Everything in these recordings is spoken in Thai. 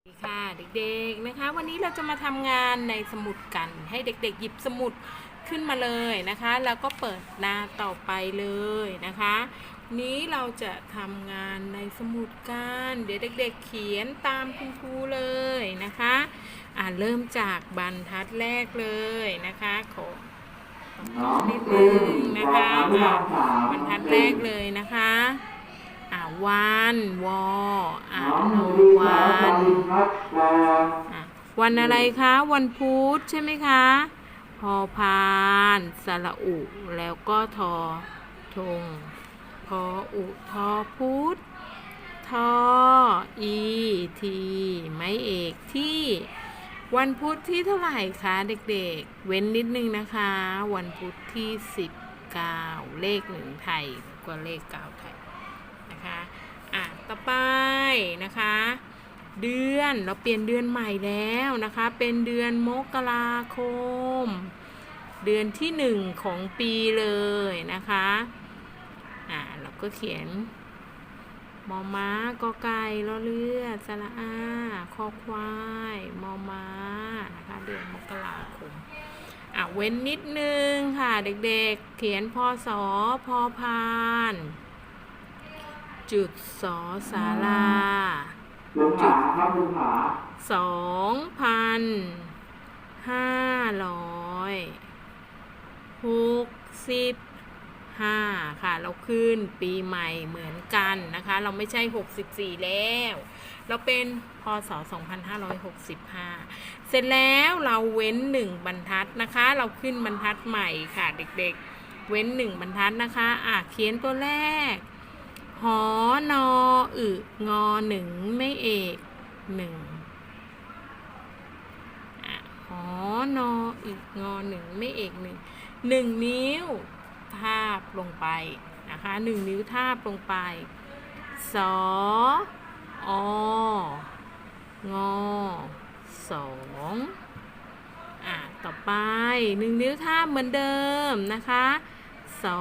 สวัสดีค่ะเด็กๆนะคะ วันนี้เราจะมาทำงานในสมุดกัน ให้เด็กๆ หยิบสมุดขึ้นมาเลยนะคะ แล้วก็เปิดหน้าต่อไปเลยนะคะ นี้เราจะทำงานในสมุดกันเดี๋ยวเด็ก ๆ เขียนตามคุณครูเลยนะคะอ่าเริ่มจากบรรทัดแรกเลยนะคะขอนิดนึงนะคะอะบรรทัดแรกเลยนะคะ อ่าวันวออ่านวันอะวันอะไรคะ วันพุธใช่ไหมคะพอพานสระอุ แล้วก็ทอทงพออุทอพุธทออีทีไม้เอกที่ วันพุธที่เท่าไหร่คะเด็กๆ เว้นนิดนึงนะคะ วันพุธที่ 19 เลขหนึ่งไทยกว่าเลขเก้าไทย นะคะอะต่อไปนะคะ เดือนเราเปลี่ยนเดือนใหม่แล้วนะคะ เป็นเดือนมกราคม เดือนที่หนึ่งของปีเลยนะคะอ่าเราก็เขียนมอม้ากอไก่ลอเรือสระอาคอควายมอม้านะคะเดือนมกราคมอะเว้นนิดนึงค่ะเด็กๆ เขียนพศพอพาน จุดสอสาราลุงขาครับลุงขาสองพันห้าร้อยหกสิบห้าค่ะ เราขึ้นปีใหม่เหมือนกันนะคะ เราไม่ใช่64แล้ว เราเป็นพศ2565เสร็จแล้วเราเว้น1บรรทัดนะคะ เราขึ้นบรรทัดใหม่ค่ะเด็กๆ เว้น1บรรทัดนะคะ อะเขียนตัวแรก หอนออึงอหนึ่งไม่เอกหนึ่งอะหอนออึงอหนึ่งไม่เอกหนึ่งหนึ่งนิ้ว ทาบลงไปนะคะหนึ่งนิ้วทาบลงไปสอองอสองอะต่อไปหนึ่งนิ้วทาบเหมือนเดิมนะคะสอ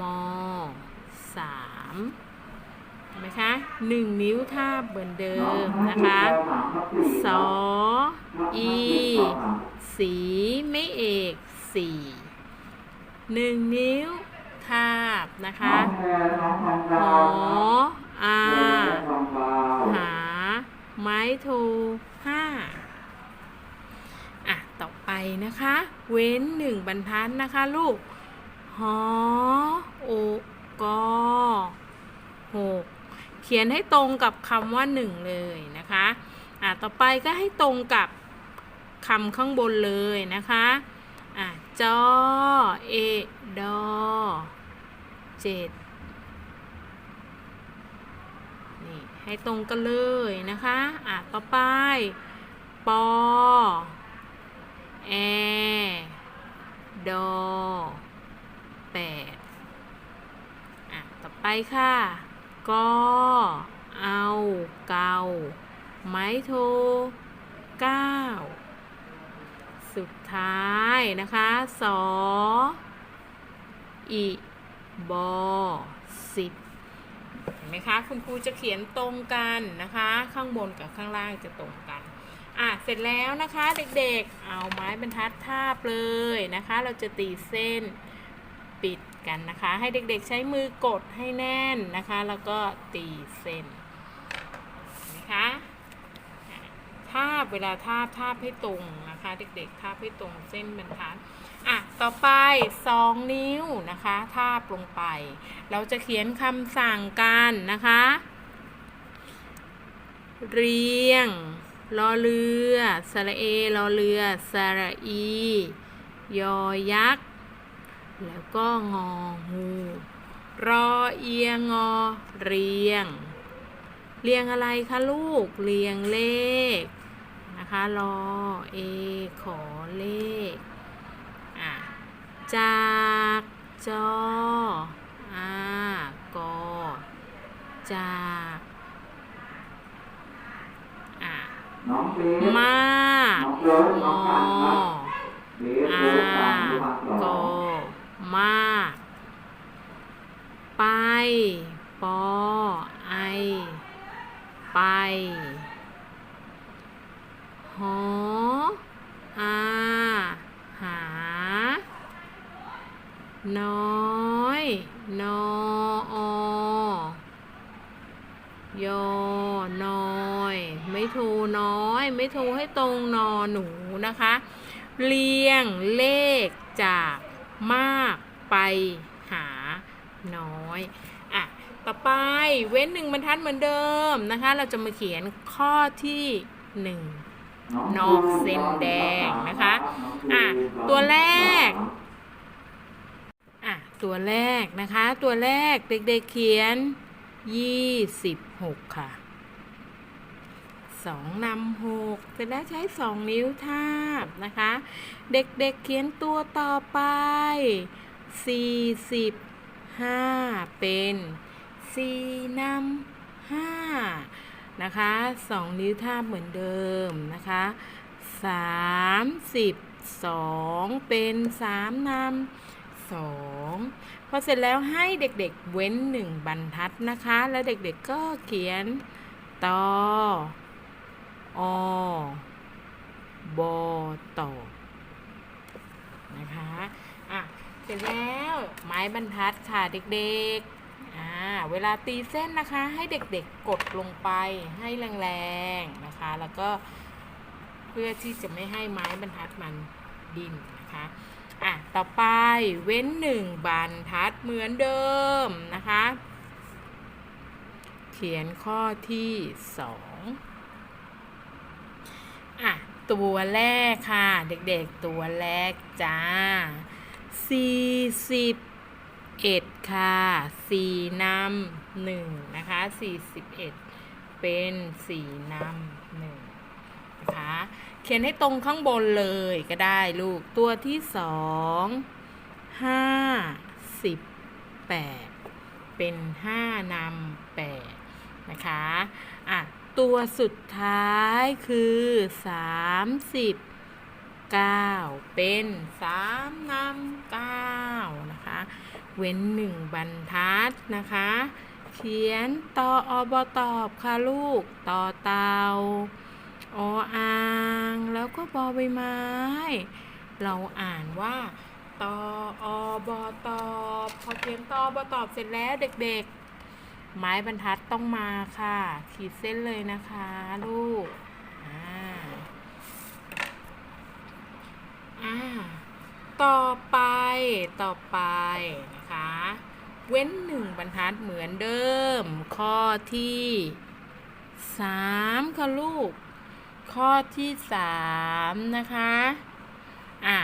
มสามเห็นไหมคะหนึ่งนิ้วท่าเหมือนเดิมนะคะสออีสีไม่เอกสี่หนึ่งนิ้วทาบนะคะหออาหา ไม้โทห้าอะ ต่อไปนะคะ เว้นหนึ่งบรรทัดนะคะลูก หอโอกอหกเขียนให้ตรงกับคำว่าหนึ่งเลยนะคะอะต่อไปก็ให้ตรงกับคำข้างบนเลยนะคะอะจอเอดอเจ็ดนี่ให้ตรงกันเลยนะคะอะต่อไปปอ ดอ แปดอะ ต่อไป ค่ะก็เอาเกาไม้โทเก้าสุดท้ายนะคะสออีบอสิบเห็นไหมคะ คุณครูจะเขียนตรงกันนะคะ ข้างบนกับข้างล่างจะตรงกัน อะ เสร็จแล้วนะคะเด็กๆ เอาไม้บรรทัดทาบเลยนะคะ เราจะตีเส้นปิด กันนะคะ ให้เด็กๆใช้มือกดให้แน่นนะคะ แล้วก็ตีเส้นนไหมคะอะทาบเวลาทาบทาบให้ตรงนะคะ เด็กๆทาบให้ตรงเส้นบรรทัดอะต่อไปสองนิ้วนะคะทาบลงไป เราจะเขียนคำสั่งกันนะคะ เรียงรอเรือสระเอรอเรือสระอี ยอยักษ์ แล้วก็งองูรอเอียงอเรียง เรียงอะไรคะลูก เรียงเลขนะคะรอเอขอเลขอะจากจออากอจากอะน้องเบสมากน้องเบิร์ดงน้องอกันครับเบสอาลูกสามลูกมาสกออง มาก ไป ปอ ไอ ไป หอ อาหา น้อยนออยอนอย ไม่โทน้อย ไม่โทให้ตรงนอหนูนะคะ เรียงเลขจาก มากไปหาน้อยอะต่อไปเว้นหนึ่งบรรทัดเหมือนเดิมนะคะ เราจะมาเขียนข้อที่หนึ่งนอกเส้นแดงนะคะอะตัวแรกอะตัวแรกนะคะ ตัวแรกเด็กๆเขียน 26 ค่ะ สองนำหกเสร็จแล้วใช้สองนิ้วทาบนะคะ เด็กๆเเขียนตัวต่อไป45เป็นสี่นำห้านะคะสองนิ้วทาบเหมือนเดิมนะคะ32เป็นสามนำสองพอเสร็จแล้วให้เด็กๆเว้นหนึ่งบรรทัดนะคะ แล้วเด็กๆก็เขียนต่อ อบอต่อนะคะ อะ เสร็จแล้ว ไม้บรรทัดค่ะเด็กๆ อ่า เวลาตีเส้นนะคะ ให้เด็กๆกดลงไปให้แรงๆนะคะ แล้วก็เพื่อที่จะไม่ให้ไม้บรรทัดมันดิ้นนะคะ อะ ต่อไปเว้นหนึ่งบรรทัดเหมือนเดิมนะคะ เขียนข้อที่สอง อะ ตัวแรกค่ะ เด็กๆตัวแรกจ้าสี่สิบเอ็ดค่ะสี่นำหนึ่งนะคะสี่สิบเอ็ดเป็นสี่นำหนึ่งนะคะเขียนให้ตรงข้างบนเลยก็ได้ลูกตัวที่สองห้าสิบแปดเป็นห้านำแปดนะคะ อะ ตัวสุดท้ายคือ 39 เป็น 3นำ9นะคะ เว้นหนึ่งบรรทัดนะคะ เขียนตออบตอบค่ะลูกต่อเตาออ่างแล้วก็บอใบไม้ เราอ่านว่าตออบตอบพอเขียนตออบตอบเสร็จแล้วเด็กๆ ไม้บรรทัดต้องมาค่ะ ขีดเส้นเลยนะคะลูก อ่า อ่า ต่อไป ต่อไปนะคะ เว้นหนึ่งบรรทัดเหมือนเดิม ข้อที่สามค่ะลูก ข้อที่สามนะคะ อ่า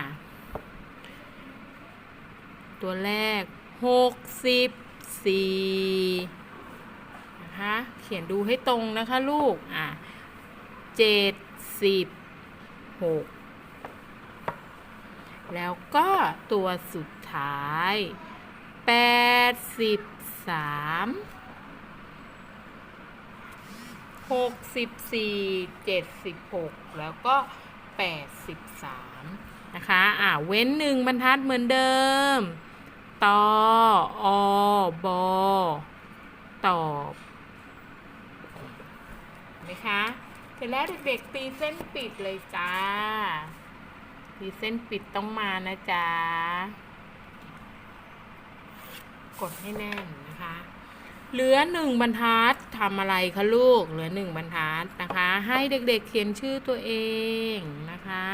ตัวแรกหกสิบสี่ นะคะ เขียนดูให้ตรงนะคะลูก อะเจ็ดสิบหกแล้วก็ตัวสุดท้ายแปดสิบสามหกสิบสี่เจ็ดสิบหกแล้วก็แปดสิบสามนะคะ อ่าเว้นหนึ่งบรรทัดเหมือนเดิมตออบอตอบ ไหมคะ เสร็จแล้วเด็กๆตีเส้นปิดเลยจ้า ตีเส้นปิดต้องมานะจ๊ะ กดให้แน่นนะคะ เหลือหนึ่งบรรทัดทำอะไรคะลูก เหลือหนึ่งบรรทัดนะคะ ให้เด็กๆเขียนชื่อตัวเองนะคะ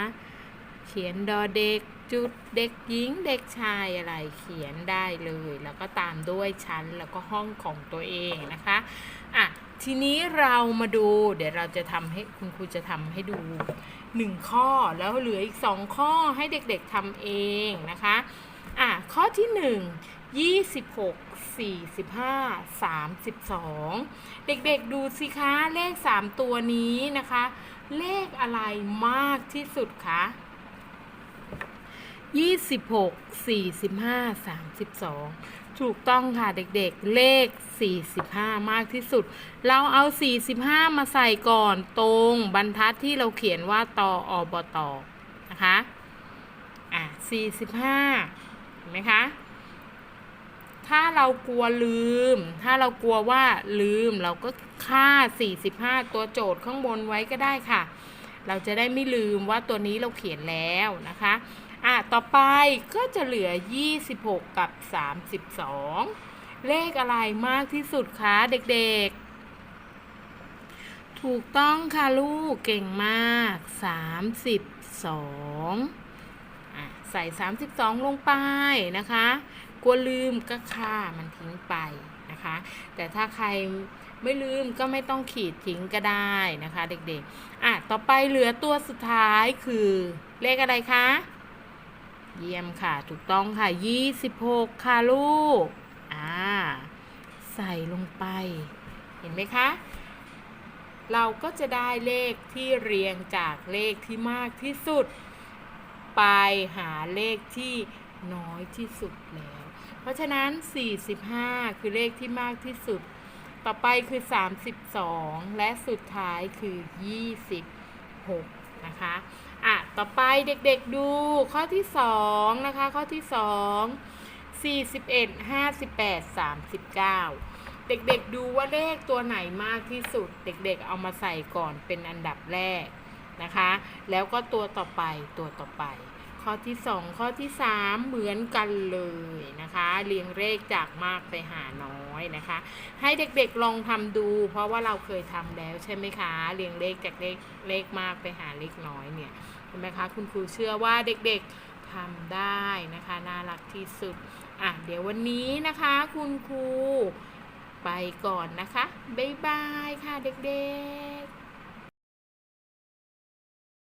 เขียนดอเด็กจุดเด็กหญิงเด็กชายอะไรเขียนได้เลย แล้วก็ตามด้วยชั้นแล้วก็ห้องของตัวเองนะคะอะ ทีนี้เรามาดู เดี๋ยวเราจะทำให้คุณครูจะทำให้ดูหนึ่งข้อแล้วเหลืออีกสองข้อให้เด็กๆทำเองนะคะอะข้อที่หนึ่งยี่สิบหกสี่สิบห้าสามสิบสองเด็กๆดูสิคะเลขสามตัวนี้นะคะ เลขอะไรมากที่สุดคะ ยี่สิบหกสี่สิบห้าสามสิบสองถูกต้องค่ะเด็กๆ เลข 45 มากที่สุด เราเอา 45 มาใส่ก่อนตรงบรรทัดที่เราเขียนว่าตออบตนะคะ อะ 45 เห็นไหมคะ ถ้าเรากลัวลืม ถ้าเรากลัวว่าลืมเราก็ค่า 45 ตัวโจทย์ข้างบนไว้ก็ได้ค่ะ เราจะได้ไม่ลืมว่าตัวนี้เราเขียนแล้วนะคะ อะต่อไปก็จะเหลือ 26 กับ 32 เลขอะไรมากที่สุดคะเด็กๆ ถูกต้องค่ะลูกเก่งมาก 32อะใส่ 32 ลงไปนะคะกลัวลืมก็ค่ามันทิ้งไปนะคะ แต่ถ้าใครไม่ลืมก็ไม่ต้องขีดทิ้งก็ได้นะคะ เด็กๆ อะ ต่อไปเหลือตัวสุดท้ายคือเลขอะไรคะ เยี่ยมค่ะถูกต้องค่ะ 26 ค่ะลูก อ่า ใส่ลงไป เห็นไหมคะ เราก็จะได้เลขที่เรียงจากเลขที่มากที่สุด ไปหาเลขที่น้อยที่สุดแล้ว เพราะฉะนั้น 45 คือเลขที่มากที่สุด ต่อไปคือ 32 และสุดท้ายคือ 26 นะคะ อะต่อไปเด็กๆดูข้อที่2นะคะ ข้อที่2 41 58 39เด็กๆดูว่าเลขตัวไหนมากที่สุด เด็กๆเอามาใส่ก่อนเป็นอันดับแรกนะคะ แล้วก็ตัวต่อไปตัวต่อไป ข้อที่2ข้อที่3เหมือนกันเลยนะคะ เรียงเลขจากมากไปหาน้อย นะคะ ให้เด็กๆลองทำดู เพราะว่าเราเคยทำแล้วใช่ไหมคะเรียงเลขจากเลขเลขมากไปหาเลขน้อยเนี่ยเห็นไหมคะคุณครูเชื่อว่าเด็กๆทำได้นะคะน่ารักที่สุดอะเดี๋ยววันนี้นะคะคุณครูไปก่อนนะคะ บ๊ายบายค่ะเด็กๆ